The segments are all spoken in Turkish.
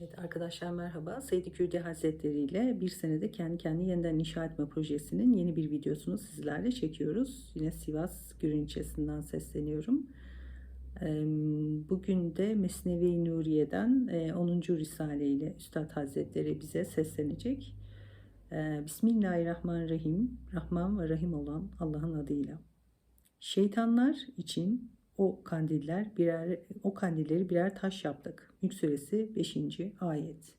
Evet arkadaşlar merhaba. Said Kürdi Hazretleri ile bir senede kendi kendini yeniden inşa etme projesinin yeni bir videosunu sizlerle çekiyoruz. Yine Sivas Gürün ilçesinden sesleniyorum. Bugün de Mesnevi Nuriye'den eee, 10. Risale ile Üstad Hazretleri bize seslenecek. Eee, Bismillahirrahmanirrahim. Rahman ve Rahim olan Allah'ın adıyla. Şeytanlar için o kandiller birer o kandilleri birer taş yaptık. Mülk suresi 5. ayet.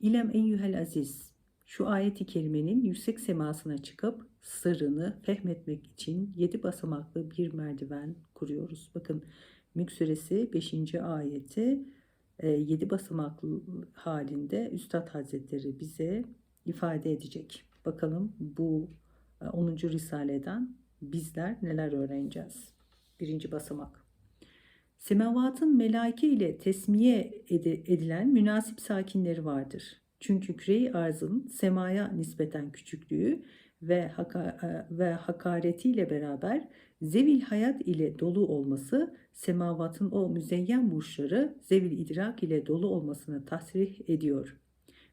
İlem eyyuhel aziz. Şu ayeti kerimenin yüksek semasına çıkıp sırrını fehmetmek için yedi basamaklı bir merdiven kuruyoruz. Bakın Mülk suresi 5. ayeti e, yedi basamaklı halinde Üstad Hazretleri bize ifade edecek. Bakalım bu e, 10. Risale'den bizler neler öğreneceğiz? Birinci basamak. Semavatın melaike ile tesmiye edi- edilen münasip sakinleri vardır. Çünkü küre-i arzın semaya nispeten küçüklüğü ve, haka- e, ve hakaretiyle beraber zevil hayat ile dolu olması semavatın o müzeyyen burçları zevil idrak ile dolu olmasını tasrih ediyor.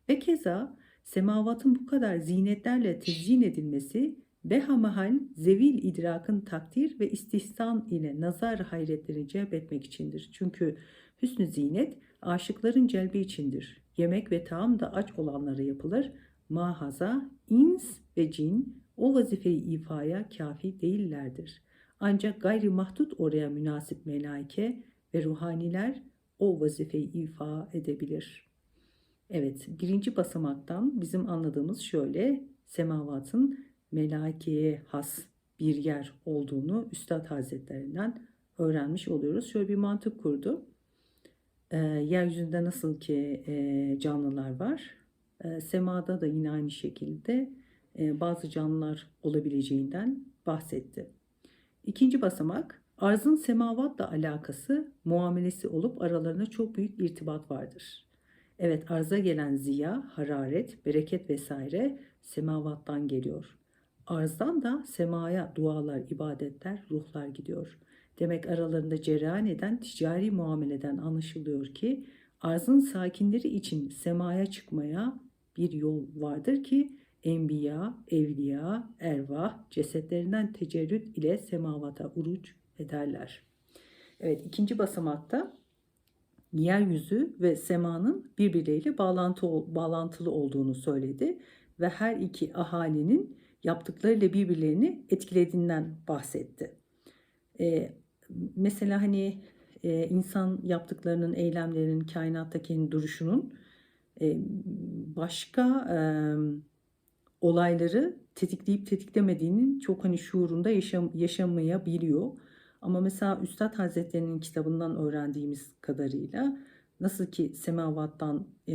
Ve keza semavatın bu kadar zinetlerle tezyin edilmesi behamahal zevil idrakın takdir ve istihsan ile nazar hayretlerini celbetmek içindir. Çünkü hüsnü zinet aşıkların celbi içindir. Yemek ve taam da aç olanlara yapılır. Mahaza, ins ve cin o vazifeyi ifaya kafi değillerdir. Ancak gayri mahdut oraya münasip melaike ve ruhaniler o vazifeyi ifa edebilir. Evet, birinci basamaktan bizim anladığımız şöyle, semavatın melaikeye has bir yer olduğunu Üstad Hazretlerinden öğrenmiş oluyoruz. Şöyle bir mantık kurdu. Ee, yeryüzünde nasıl ki e, canlılar var, e, semada da yine aynı şekilde e, bazı canlılar olabileceğinden bahsetti. İkinci basamak, arzın semavatla alakası, muamelesi olup aralarında çok büyük irtibat vardır. Evet arza gelen ziya, hararet, bereket vesaire semavattan geliyor. Arzdan da semaya dualar, ibadetler, ruhlar gidiyor. Demek aralarında cereyan eden ticari muameleden anlaşılıyor ki arzın sakinleri için semaya çıkmaya bir yol vardır ki enbiya, evliya, ervah cesetlerinden tecerrüt ile semavata uruç ederler. Evet ikinci basamakta yeryüzü ve semanın birbirleriyle bağlantı, bağlantılı olduğunu söyledi ve her iki ahalinin yaptıklarıyla birbirlerini etkilediğinden bahsetti. Ee, mesela hani e, insan yaptıklarının, eylemlerinin, kainattaki duruşunun e, başka e, olayları tetikleyip tetiklemediğinin çok hani şuurunda yaşam, yaşamayabiliyor. Ama mesela Üstad Hazretleri'nin kitabından öğrendiğimiz kadarıyla nasıl ki semavattan e,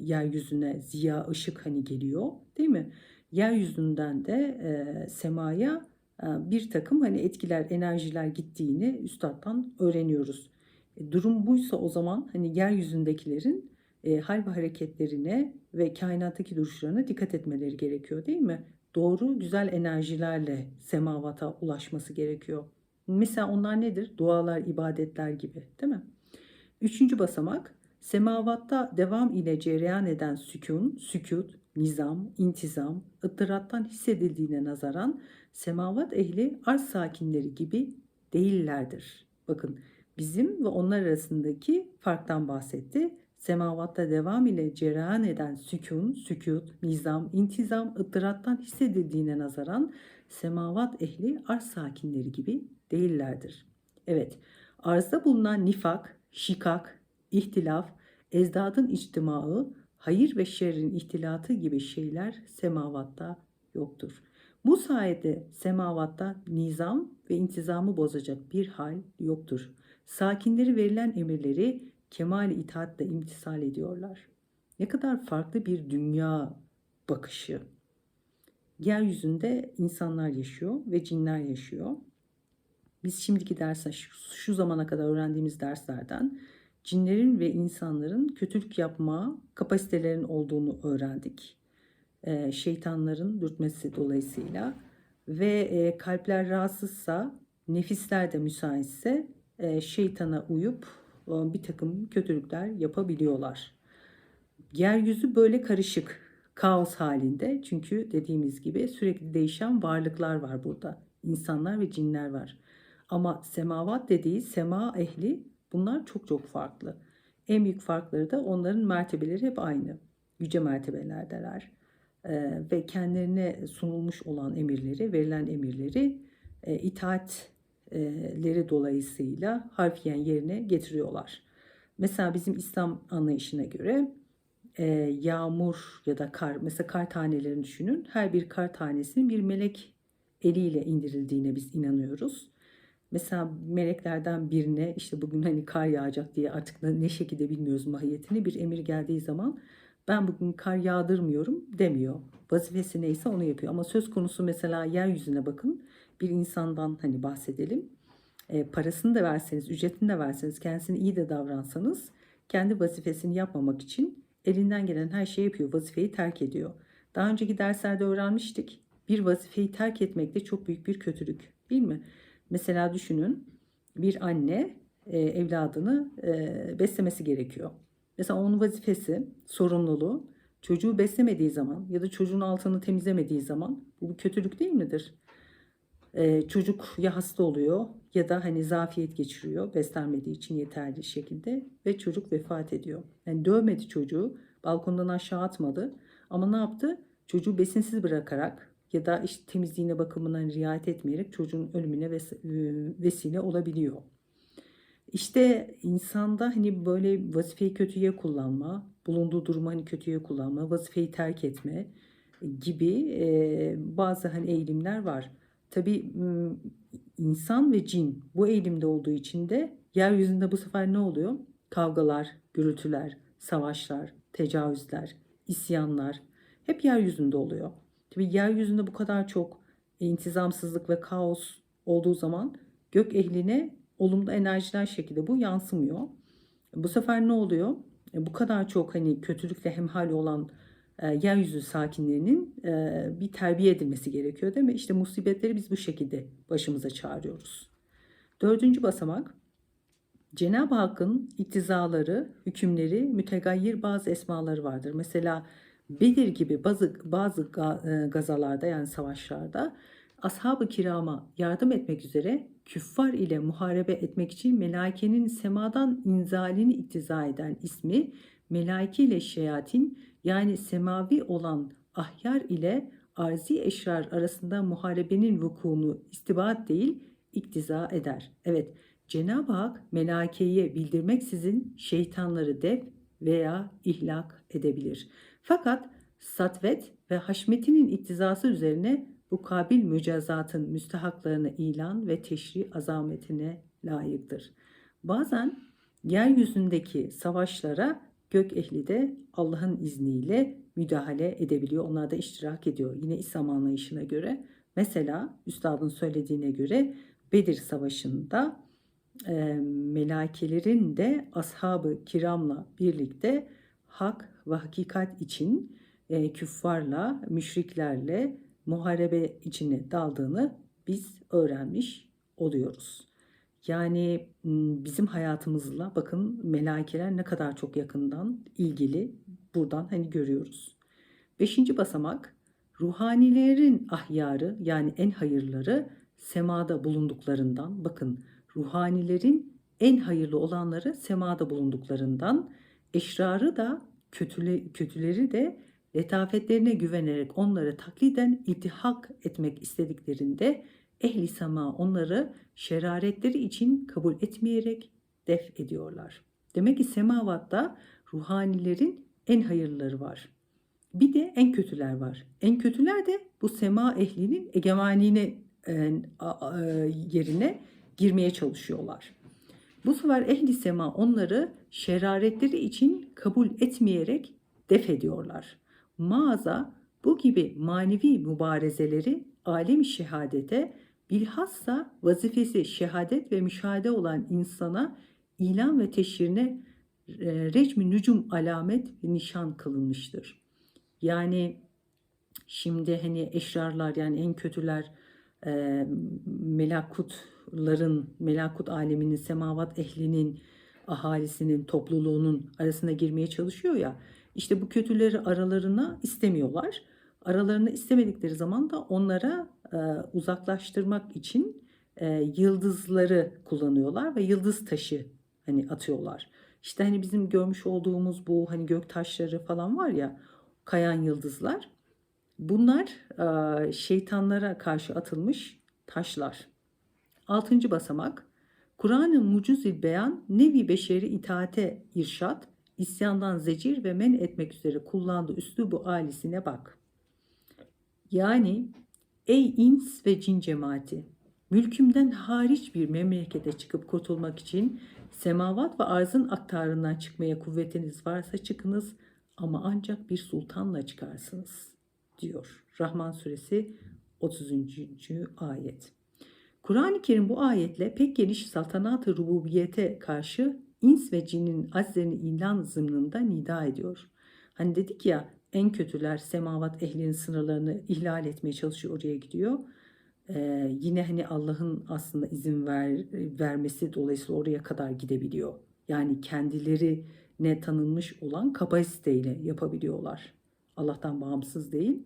yeryüzüne ziya ışık hani geliyor değil mi? Yeryüzünden de e, semaya e, bir takım hani etkiler, enerjiler gittiğini üstattan öğreniyoruz. E, durum buysa o zaman hani yeryüzündekilerin e, hal ve hareketlerine ve kainattaki duruşlarına dikkat etmeleri gerekiyor değil mi? Doğru güzel enerjilerle semavata ulaşması gerekiyor. Mesela onlar nedir? Dualar, ibadetler gibi değil mi? Üçüncü basamak semavatta devam ile cereyan eden sükun, sükut, nizam, intizam, ıttırattan hissedildiğine nazaran semavat ehli arz sakinleri gibi değillerdir. Bakın bizim ve onlar arasındaki farktan bahsetti. Semavatta devam ile cereyan eden sükun, sükut, nizam, intizam, ıttırattan hissedildiğine nazaran semavat ehli arz sakinleri gibi değillerdir. Evet, arzda bulunan nifak, şikak, ihtilaf, ezdadın içtimaı, hayır ve şerrin ihtilatı gibi şeyler semavatta yoktur. Bu sayede semavatta nizam ve intizamı bozacak bir hal yoktur. Sakinleri verilen emirleri kemal itaatle imtisal ediyorlar. Ne kadar farklı bir dünya bakışı. Yeryüzünde insanlar yaşıyor ve cinler yaşıyor. Biz şimdiki derse şu, şu zamana kadar öğrendiğimiz derslerden cinlerin ve insanların kötülük yapma kapasitelerinin olduğunu öğrendik. Ee, şeytanların dürtmesi dolayısıyla ve e, kalpler rahatsızsa, nefisler de müsaitse e, şeytana uyup e, bir takım kötülükler yapabiliyorlar. Yeryüzü böyle karışık, kaos halinde. Çünkü dediğimiz gibi sürekli değişen varlıklar var burada. İnsanlar ve cinler var. Ama semavat dediği sema ehli bunlar çok çok farklı. En büyük farkları da onların mertebeleri hep aynı. Yüce mertebelerdeler. Ee, ve kendilerine sunulmuş olan emirleri, verilen emirleri e, itaatleri dolayısıyla harfiyen yerine getiriyorlar. Mesela bizim İslam anlayışına göre e, yağmur ya da kar, mesela kar tanelerini düşünün. Her bir kar tanesinin bir melek eliyle indirildiğine biz inanıyoruz. Mesela meleklerden birine işte bugün hani kar yağacak diye artık ne şekilde bilmiyoruz mahiyetini bir emir geldiği zaman ben bugün kar yağdırmıyorum demiyor. Vazifesi neyse onu yapıyor. Ama söz konusu mesela yeryüzüne bakın. Bir insandan hani bahsedelim. E, parasını da verseniz, ücretini de verseniz, kendisini iyi de davransanız kendi vazifesini yapmamak için elinden gelen her şeyi yapıyor. Vazifeyi terk ediyor. Daha önceki derslerde öğrenmiştik. Bir vazifeyi terk etmek de çok büyük bir kötülük değil mi? Mesela düşünün bir anne e, evladını e, beslemesi gerekiyor. Mesela onun vazifesi, sorumluluğu çocuğu beslemediği zaman ya da çocuğun altını temizlemediği zaman bu bir kötülük değil midir? Ee, çocuk ya hasta oluyor ya da hani zafiyet geçiriyor beslenmediği için yeterli şekilde ve çocuk vefat ediyor. Yani dövmedi çocuğu, balkondan aşağı atmadı ama ne yaptı? Çocuğu besinsiz bırakarak ya da işte temizliğine bakımına riayet etmeyerek çocuğun ölümüne e, vesile olabiliyor. İşte insanda hani böyle vazifeyi kötüye kullanma, bulunduğu durumu hani kötüye kullanma, vazifeyi terk etme gibi e, bazı hani eğilimler var. Tabii m, insan ve cin bu eğilimde olduğu için de yeryüzünde bu sefer ne oluyor? Kavgalar, gürültüler, savaşlar, tecavüzler, isyanlar hep yeryüzünde oluyor. Tabii yeryüzünde bu kadar çok intizamsızlık ve kaos olduğu zaman gök ehline olumlu enerjiler şekilde bu yansımıyor. Bu sefer ne oluyor? E, bu kadar çok hani kötülükle hemhal olan e, yeryüzü sakinlerinin e, bir terbiye edilmesi gerekiyor değil mi? İşte musibetleri biz bu şekilde başımıza çağırıyoruz. Dördüncü basamak Cenab-ı Hakk'ın iktizaları, hükümleri, mütegayyir bazı esmaları vardır. Mesela Bedir gibi bazı bazı e, gazalarda yani savaşlarda ashab-ı kirama yardım etmek üzere küffar ile muharebe etmek için melaikenin semadan inzalini iktiza eden ismi melaike ile şeyatin yani semavi olan ahyar ile arzi eşrar arasında muharebenin vukuunu istibat değil iktiza eder. Evet Cenab-ı Hak melakeye bildirmeksizin şeytanları def veya ihlak edebilir. Fakat satvet ve haşmetinin iktizası üzerine bu kabil mücazatın müstehaklarını ilan ve teşri azametine layıktır. Bazen yeryüzündeki savaşlara gök ehli de Allah'ın izniyle müdahale edebiliyor. Onlar da iştirak ediyor. Yine İslam anlayışına göre. Mesela Üstad'ın söylediğine göre Bedir Savaşı'nda e, melakelerin de ashabı kiramla birlikte hak ve hakikat için e, küffarla, müşriklerle muharebe içine daldığını biz öğrenmiş oluyoruz. Yani bizim hayatımızla bakın melaikeler ne kadar çok yakından ilgili buradan hani görüyoruz. Beşinci basamak ruhanilerin ahyarı yani en hayırları semada bulunduklarından bakın ruhanilerin en hayırlı olanları semada bulunduklarından eşrarı da kötüle, kötüleri de letafetlerine güvenerek onları takliden iltihak etmek istediklerinde ehli sema onları şeraretleri için kabul etmeyerek def ediyorlar. Demek ki semavatta ruhanilerin en hayırlıları var. Bir de en kötüler var. En kötüler de bu sema ehlinin egemenliğine e, yerine girmeye çalışıyorlar. Bu sefer ehli sema onları şeraretleri için kabul etmeyerek def ediyorlar. Mağaza bu gibi manevi mübarezeleri alem şehadete bilhassa vazifesi şehadet ve müşahede olan insana ilan ve teşhirine e, recmi nücum alamet ve nişan kılınmıştır. Yani şimdi hani eşrarlar yani en kötüler e, melakutların, melakut aleminin, semavat ehlinin ahalisinin, topluluğunun arasına girmeye çalışıyor ya. İşte bu kötüleri aralarına istemiyorlar. Aralarına istemedikleri zaman da onlara e, uzaklaştırmak için e, yıldızları kullanıyorlar ve yıldız taşı hani atıyorlar. İşte hani bizim görmüş olduğumuz bu hani gök taşları falan var ya kayan yıldızlar. Bunlar e, şeytanlara karşı atılmış taşlar. Altıncı basamak Kur'an-ı Mucizil Beyan nevi beşeri itaate irşat, isyandan zecir ve men etmek üzere kullandığı üslubu alisine bak. Yani ey ins ve cin cemaati mülkümden hariç bir memlekete çıkıp kurtulmak için semavat ve arzın aktarından çıkmaya kuvvetiniz varsa çıkınız ama ancak bir sultanla çıkarsınız diyor. Rahman suresi 30. ayet. Kur'an-ı Kerim bu ayetle pek geniş saltanat-ı rububiyete karşı ins ve cinin azlerini ilan zımnında nida ediyor. Hani dedik ya en kötüler semavat ehlinin sınırlarını ihlal etmeye çalışıyor oraya gidiyor. Ee, yine hani Allah'ın aslında izin ver, vermesi dolayısıyla oraya kadar gidebiliyor. Yani kendileri ne tanınmış olan kapasiteyle yapabiliyorlar. Allah'tan bağımsız değil.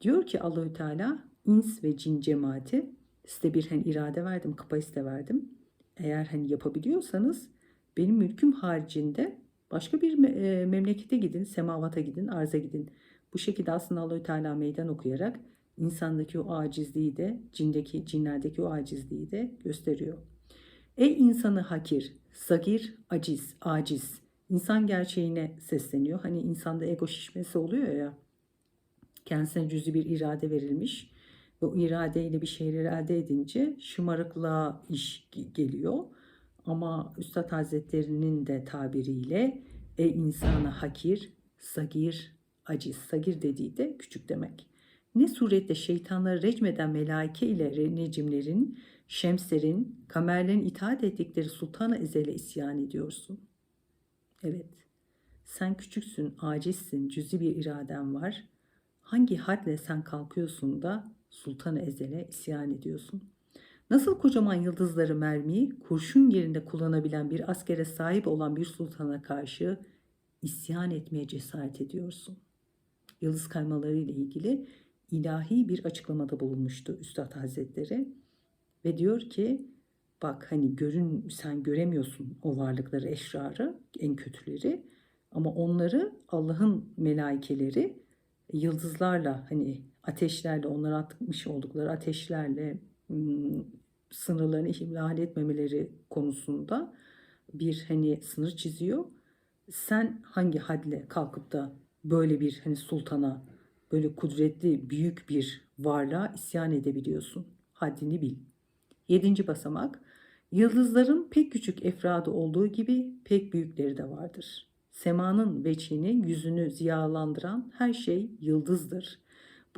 Diyor ki Allahü Teala ins ve cin cemaati size bir hani irade verdim, kapasite verdim. Eğer hani yapabiliyorsanız benim mülküm haricinde başka bir e, memlekete gidin, semavata gidin, arza gidin. Bu şekilde aslında Allahü Teala meydan okuyarak insandaki o acizliği de, cindeki, cinlerdeki o acizliği de gösteriyor. Ey insanı hakir, sagir, aciz, aciz. İnsan gerçeğine sesleniyor. Hani insanda ego şişmesi oluyor ya. Kendisine cüzi bir irade verilmiş ve o iradeyle bir şeyleri elde edince şımarıklığa iş geliyor. Ama Üstad Hazretleri'nin de tabiriyle e insana hakir, sagir, aciz. Sagir dediği de küçük demek. Ne surette şeytanları recmeden melaike ile necimlerin, şemslerin, kamerlerin itaat ettikleri sultana ezele isyan ediyorsun. Evet, sen küçüksün, acizsin, cüzi bir iraden var. Hangi hadle sen kalkıyorsun da sultan ezele isyan ediyorsun? Nasıl kocaman yıldızları mermiyi kurşun yerinde kullanabilen bir askere sahip olan bir sultana karşı isyan etmeye cesaret ediyorsun? Yıldız kaymaları ile ilgili ilahi bir açıklamada bulunmuştu Üstad Hazretleri ve diyor ki bak hani görün sen göremiyorsun o varlıkları eşrarı en kötüleri ama onları Allah'ın melaikeleri yıldızlarla hani ateşlerle onlara atmış oldukları ateşlerle sınırlarını ihlal etmemeleri konusunda bir hani sınır çiziyor. Sen hangi hadle kalkıp da böyle bir hani sultana böyle kudretli büyük bir varlığa isyan edebiliyorsun? Haddini bil. Yedinci basamak Yıldızların pek küçük efradı olduğu gibi pek büyükleri de vardır. Semanın veçini, yüzünü ziyalandıran her şey yıldızdır.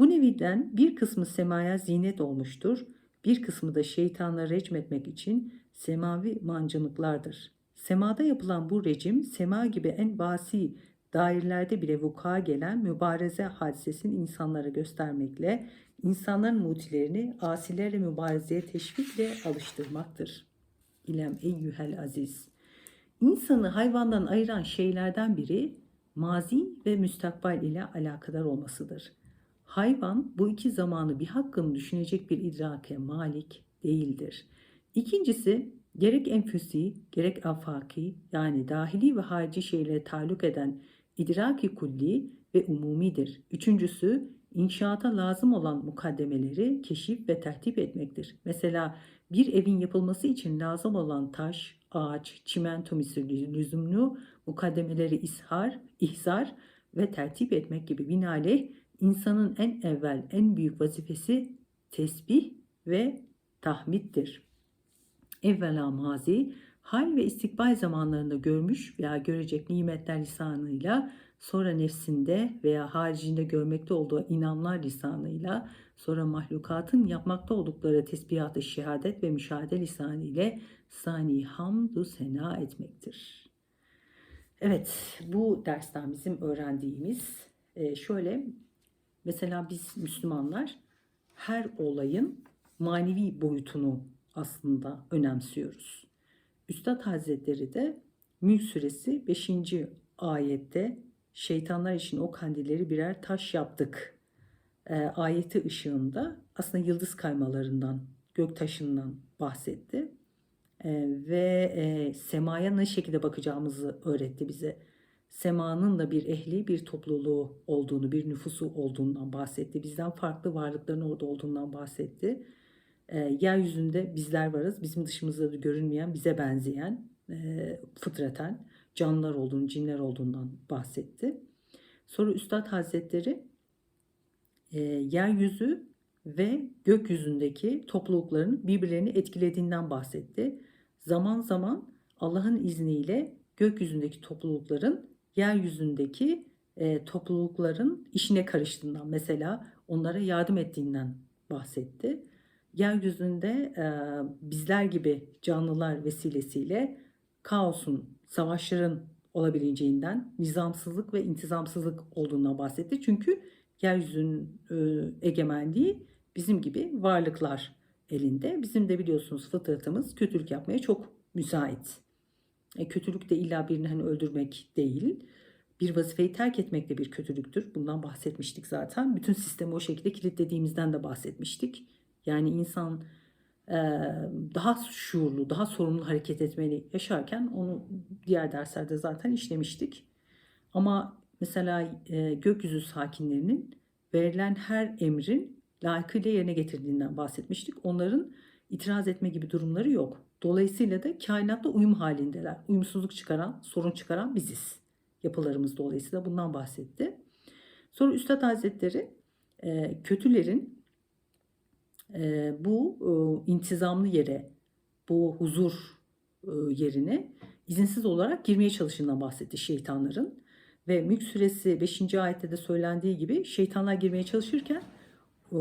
Bu neviden bir kısmı semaya zinet olmuştur, bir kısmı da şeytanla recmetmek için semavi mancınıklardır. Semada yapılan bu rejim, sema gibi en vasi dairelerde bile vuku'a gelen mübareze hadisesini insanlara göstermekle, insanların mutilerini asilerle mübarezeye teşvikle alıştırmaktır. İlem eyyühel aziz. İnsanı hayvandan ayıran şeylerden biri mazi ve müstakbal ile alakadar olmasıdır. Hayvan bu iki zamanı bir hakkını düşünecek bir idrake malik değildir. İkincisi gerek enfüsi gerek afaki yani dahili ve harici şeylere taluk eden idraki kulli ve umumidir. Üçüncüsü inşaata lazım olan mukaddemeleri keşif ve tertip etmektir. Mesela bir evin yapılması için lazım olan taş, ağaç, çimento misli lüzumlu mukaddemeleri ishar, ihzar ve tertip etmek gibi binaenaleyh insanın en evvel en büyük vazifesi tesbih ve tahmittir. Evvela mazi, hal ve istikbal zamanlarında görmüş veya görecek nimetler lisanıyla, sonra nefsinde veya haricinde görmekte olduğu inanlar lisanıyla, sonra mahlukatın yapmakta oldukları tesbihat-ı şehadet ve müşahede lisanı sani hamdu sena etmektir. Evet, bu dersten bizim öğrendiğimiz e, şöyle, mesela biz Müslümanlar her olayın manevi boyutunu aslında önemsiyoruz. Üstad Hazretleri de Mülk suresi 5. ayette şeytanlar için o kandilleri birer taş yaptık. E, ayeti ışığında aslında yıldız kaymalarından, gök taşından bahsetti. E, ve e, semaya ne şekilde bakacağımızı öğretti bize. Semanın da bir ehli, bir topluluğu olduğunu, bir nüfusu olduğundan bahsetti. Bizden farklı varlıkların orada olduğundan bahsetti. E, yeryüzünde bizler varız. Bizim dışımızda da görünmeyen, bize benzeyen, e, fıtraten canlılar olduğunu, cinler olduğundan bahsetti. Sonra Üstad Hazretleri e, yeryüzü ve gökyüzündeki toplulukların birbirlerini etkilediğinden bahsetti. Zaman zaman Allah'ın izniyle gökyüzündeki toplulukların yeryüzündeki e, toplulukların işine karıştığından mesela onlara yardım ettiğinden bahsetti. Yeryüzünde e, bizler gibi canlılar vesilesiyle kaosun, savaşların olabileceğinden, nizamsızlık ve intizamsızlık olduğundan bahsetti. Çünkü yeryüzünün e, egemenliği bizim gibi varlıklar elinde. Bizim de biliyorsunuz fıtratımız kötülük yapmaya çok müsait. E, kötülük de illa birini hani öldürmek değil. Bir vazifeyi terk etmek de bir kötülüktür. Bundan bahsetmiştik zaten. Bütün sistemi o şekilde kilitlediğimizden de bahsetmiştik. Yani insan e, daha şuurlu, daha sorumlu hareket etmeli yaşarken onu diğer derslerde zaten işlemiştik. Ama mesela e, gökyüzü sakinlerinin verilen her emrin layıkıyla yerine getirdiğinden bahsetmiştik. Onların itiraz etme gibi durumları yok. Dolayısıyla da kainatta uyum halindeler. Uyumsuzluk çıkaran, sorun çıkaran biziz. Yapılarımız dolayısıyla bundan bahsetti. Sonra Üstad Hazretleri e, kötülerin e, bu e, intizamlı yere, bu huzur e, yerine izinsiz olarak girmeye çalıştığından bahsetti şeytanların. Ve Mülk suresi 5. ayette de söylendiği gibi şeytanlar girmeye çalışırken e,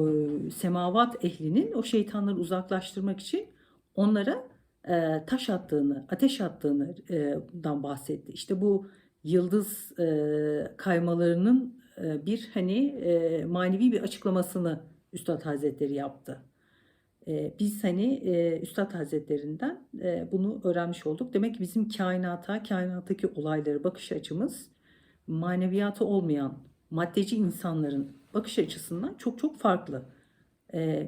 semavat ehlinin o şeytanları uzaklaştırmak için onlara taş attığını, ateş attığından bahsetti. İşte bu yıldız kaymalarının bir hani manevi bir açıklamasını Üstad Hazretleri yaptı. Biz hani Üstad Hazretlerinden bunu öğrenmiş olduk. Demek ki bizim kainata, kainattaki olayları bakış açımız maneviyatı olmayan maddeci insanların bakış açısından çok çok farklı.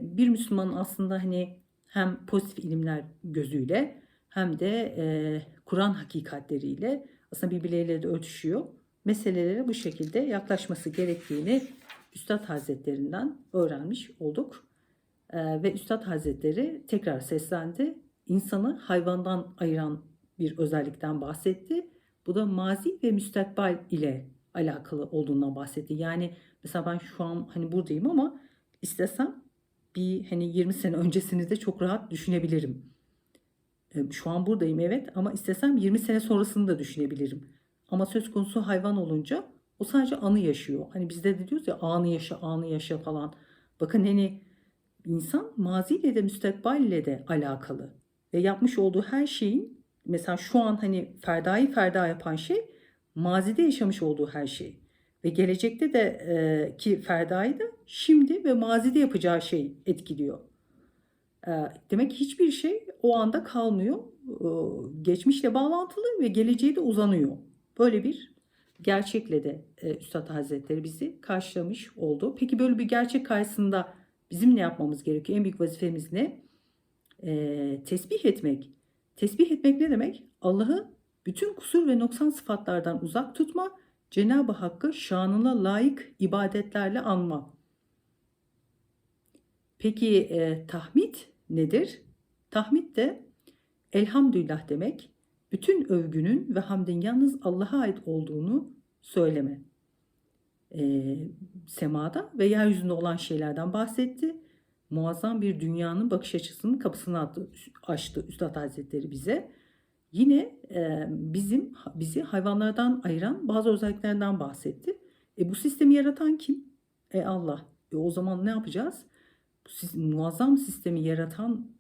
Bir Müslümanın aslında hani hem pozitif ilimler gözüyle hem de e, Kur'an hakikatleriyle aslında birbirleriyle de örtüşüyor. Meselelere bu şekilde yaklaşması gerektiğini Üstad Hazretlerinden öğrenmiş olduk. E, ve Üstad Hazretleri tekrar seslendi. İnsanı hayvandan ayıran bir özellikten bahsetti. Bu da mazi ve müstakbal ile alakalı olduğundan bahsetti. Yani mesela ben şu an hani buradayım ama istesem bir hani 20 sene öncesini de çok rahat düşünebilirim. E, şu an buradayım evet ama istesem 20 sene sonrasını da düşünebilirim. Ama söz konusu hayvan olunca o sadece anı yaşıyor. Hani bizde de diyoruz ya anı yaşa, anı yaşa falan. Bakın hani insan maziyle de müstakballe de alakalı. Ve yapmış olduğu her şeyin mesela şu an hani ferdayı ferda yapan şey mazide yaşamış olduğu her şey. Ve gelecekte de e, ki ferdayı da şimdi ve mazide yapacağı şey etkiliyor. E, demek ki hiçbir şey o anda kalmıyor. E, geçmişle bağlantılı ve geleceğe de uzanıyor. Böyle bir gerçekle de e, Üstad Hazretleri bizi karşılamış oldu. Peki böyle bir gerçek karşısında bizim ne yapmamız gerekiyor? En büyük vazifemiz ne? E, tesbih etmek. Tesbih etmek ne demek? Allah'ı bütün kusur ve noksan sıfatlardan uzak tutma, Cenab-ı Hakk'ı şanına layık ibadetlerle anma. Peki e, tahmid nedir? Tahmid de elhamdülillah demek, bütün övgünün ve hamdin yalnız Allah'a ait olduğunu söyleme. E, semada ve yeryüzünde olan şeylerden bahsetti. Muazzam bir dünyanın bakış açısının kapısını açtı Üstad Hazretleri bize. Yine bizim bizi hayvanlardan ayıran bazı özelliklerinden bahsetti. E, bu sistemi yaratan kim? E Allah. E, o zaman ne yapacağız? Bu muazzam sistemi yaratan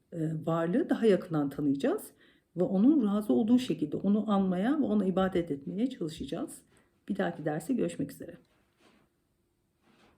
varlığı daha yakından tanıyacağız ve onun razı olduğu şekilde onu anmaya ve ona ibadet etmeye çalışacağız. Bir dahaki derse görüşmek üzere.